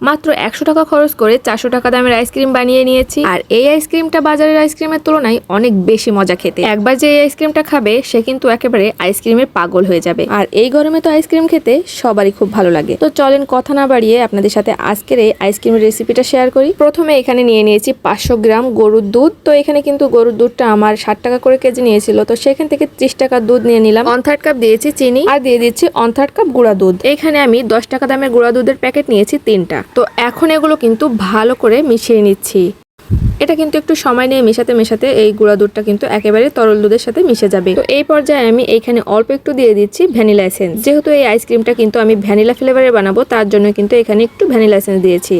মাত্র একশো টাকা খরচ করে চারশো টাকা দামের আইসক্রিম বানিয়ে নিয়েছি। আর এই আইসক্রিমটা বাজারের আইসক্রিমের তুলনায় অনেক বেশি মজা খেতে। একবার যে এই আইসক্রিমটা খাবে সে কিন্তু একেবারে আইসক্রিমের পাগল হয়ে যাবে। আর এই গরমে তো আইসক্রিম খেতে সবারই খুব ভালো লাগে। তো চলেন কথা না বাড়িয়ে আপনাদের সাথে আজকের এই আইসক্রিমের রেসিপিটা শেয়ার করি। প্রথমে এখানে নিয়ে নিয়েছি পাঁচশো গ্রাম গরুর দুধ। তো এখানে কিন্তু গরুর দুধটা আমার ষাট টাকা করে কেজি নিয়েছিল। তো সেখান থেকে ত্রিশ টাকার দুধ নিয়ে নিলাম। ওয়ান থার্ড কাপ দিয়েছি চিনি। আর দিয়ে দিচ্ছি ওয়ান থার্ড কাপ গুঁড়া দুধ। এখানে আমি দশ টাকা দামের গুঁড়া দুধের প্যাকেট নিয়েছি তিনটা। তো এখন এগুলো কিন্তু ভালো করে মিশিয়ে নিচ্ছি। এটা কিন্তু একটু সময় নিয়ে মেশাতে মেশাতে এই গুঁড়া দুধটা কিন্তু একেবারে তরল দুধের সাথে মিশে যাবে। তো এই পর্যায়ে আমি এইখানে অল্প একটু দিয়ে দিচ্ছি ভ্যানিলা এসেন্স। যেহেতু এই আইসক্রিমটা কিন্তু আমি ভ্যানিলা ফ্লেভারে বানাবো, তার জন্য কিন্তু এখানে একটু ভ্যানিলা এসেন্স দিয়েছি।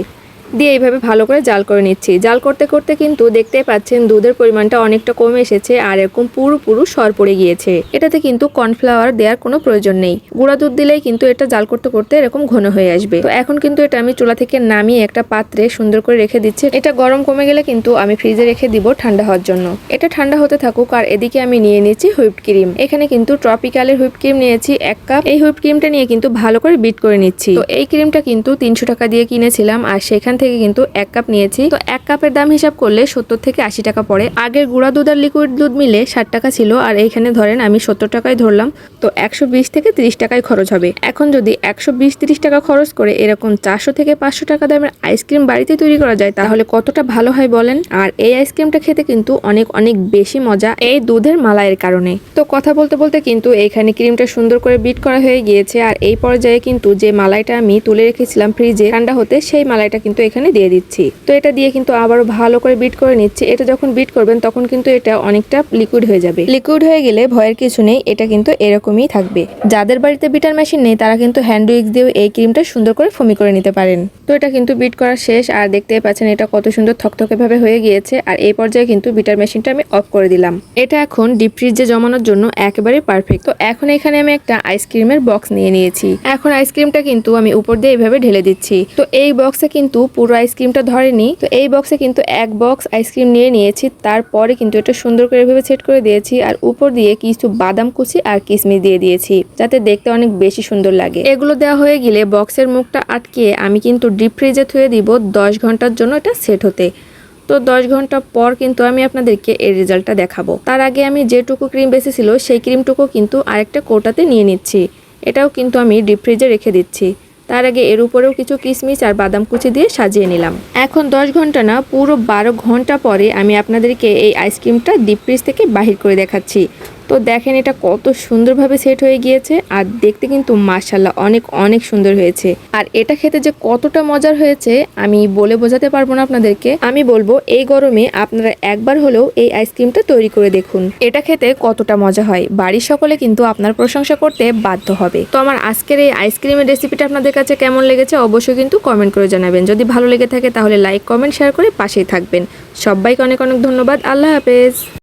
দিয়ে এইভাবে ভালো করে জাল করে নিচ্ছি। জাল করতে করতে কিন্তু দেখতে পাচ্ছেন দুধের পরিমাণটা অনেকটা কমে এসেছে আর এরকম পুরো পুরো সর পড়ে গিয়েছে। এটাতে কিন্তু কর্নফ্লাওয়ার দেওয়ার কোনো প্রয়োজন নেই। গুঁড়া দুধ দিলেই কিন্তু এটা জাল করতে করতে এরকম ঘন হয়ে আসবে। তো এখন কিন্তু এটা আমি চুলা থেকে নামিয়ে একটা পাত্রে সুন্দর করে রেখে দিচ্ছি। এটা গরম কমে গেলে কিন্তু আমি ফ্রিজে রেখে দিব ঠান্ডা হওয়ার জন্য। এটা ঠান্ডা হতে থাকুক আর এদিকে আমি নিয়ে নিয়েছি হুইপড ক্রিম। এখানে কিন্তু ট্রপিক্যালের হুইপড ক্রিম নিয়েছি এক কাপ। এই হুইপড ক্রিমটা নিয়ে কিন্তু ভালো করে বিট করে নিচ্ছি। তো এই ক্রিমটা কিন্তু তিনশো টাকা দিয়ে কিনেছিলাম আর সেখান থেকে কিন্তু এক কাপ নিয়েছি। তো এক কাপের দাম হিসাব করলে সত্তর থেকে আশি টাকা পড়ে। আগের গুঁড়া দুধ আর লিকুইড দুধ মিলে ষাট টাকা ছিল আর এইখানে ধরেন আমি সত্তর টাকায় ধরলাম। তো একশো বিশ থেকে ত্রিশ টাকায় খরচ হবে। এখন যদি একশো বিশ ত্রিশ টাকা খরচ করে এরকম চারশো থেকে পাঁচশো টাকা দামের আইসক্রিম বাড়িতে তৈরি করা যায়, তাহলে কতটা ভালো হয় বলেন? আর এই আইসক্রিমটা খেতে কিন্তু অনেক অনেক বেশি মজা এই দুধের মালাইয়ের কারণে। তো কথা বলতে বলতে কিন্তু এখানে ক্রিমটা সুন্দর করে বিট করা হয়ে গিয়েছে। আর এই পর্যায়ে কিন্তু যে মালাইটা আমি তুলে রেখেছিলাম ফ্রিজে ঠান্ডা হতে, সেই মালাইটা কিন্তু এখানে দিয়ে দিচ্ছি। তো এটা দিয়ে কিন্তু আবারও ভালো করে বিট করে নিচ্ছি। এটা যখন বিট করবেন তখন কিন্তু এটা অনেকটা লিকুইড হয়ে যাবে। লিকুইড হয়ে গেলে ভয়ের কিছু নেই এটা কিন্তু এরকমই থাকবে। যাদের বাড়িতে বিটার মেশিন নেই তারা কিন্তু হ্যান্ড উইক্স দিয়েও এই ক্রিমটা সুন্দর করে ফমি করে নিতে পারেন। তো এটা কিন্তু বিট করা শেষ আর দেখতেই পাচ্ছেন এটা কত সুন্দর থকথকে ভাবে হয়ে গিয়েছে আর এই পর্যায়ে কিন্তু বিটার মেশিনটা আমি অফ করে দিলাম। এটা এখন ডিপ ফ্রিজে জমানোর জন্য একেবারে পারফেক্ট তো এখন এখানে আমি একটা আইসক্রিমের বক্স নিয়ে নিয়েছি। এখন আইসক্রিমটা কিন্তু আমি উপর দিয়ে এইভাবে ঢেলে দিচ্ছি। তো এই বক্সে কিন্তু পুরো আইসক্রিমটা ধরেনি। তো এই বক্সে কিন্তু এক বক্স আইসক্রিম নিয়ে নিয়েছি। তারপরে কিন্তু এটা সুন্দর করে এভাবে সেট করে দিয়েছি। আর উপর দিয়ে কিছু বাদাম কুচি আর কিশমিশ দিয়ে দিয়েছি, যাতে দেখতে অনেক বেশি সুন্দর লাগে। এগুলো দেওয়া হয়ে গেলে বক্সের মুখটা আটকিয়ে আমি কিন্তু ডিপ ফ্রিজে থুয়ে দিব দশ ঘণ্টার জন্য এটা সেট হতে। তো দশ ঘণ্টা পর কিন্তু আমি আপনাদেরকে এর রেজাল্টটা দেখাবো। তার আগে আমি যেটুকু ক্রিম বেঁচেছিল সেই ক্রিমটুকু কিন্তু আরেকটা কোটাতে নিয়ে নিচ্ছি। এটাও কিন্তু আমি ডিপ ফ্রিজে রেখে দিচ্ছি। তার আগে এর উপরেও কিছু কিশমিশ আর বাদাম কুচি দিয়ে সাজিয়ে নিলাম। এখন দশ ঘণ্টা না, পুরো বারো ঘণ্টা পরে আমি আপনাদেরকে এই আইসক্রিমটা ডিপ ফ্রিজ থেকে বাহির করে দেখাচ্ছি। তো দেখেন এটা কত সুন্দরভাবে সেট হয়ে গিয়েছে আর দেখতে কিন্তু মার্শাল্লাহ অনেক অনেক সুন্দর হয়েছে। আর এটা খেতে যে কতটা মজার হয়েছে, আমি বলে বোঝাতে পারব না আপনাদেরকে। আমি বলব, এই গরমে আপনারা একবার হলেও এই আইসক্রিমটা তৈরি করে দেখুন। এটা খেতে কতটা মজা হয়, বাড়ির সকলে কিন্তু আপনার প্রশংসা করতে বাধ্য হবে। তো আমার আজকের এই আইসক্রিমের রেসিপিটা আপনাদের কাছে কেমন লেগেছে অবশ্যই কিন্তু কমেন্ট করে জানাবেন। যদি ভালো লেগে থাকে তাহলে লাইক কমেন্ট শেয়ার করে পাশেই থাকবেন। সবাইকে অনেক অনেক ধন্যবাদ। আল্লাহ হাফেজ।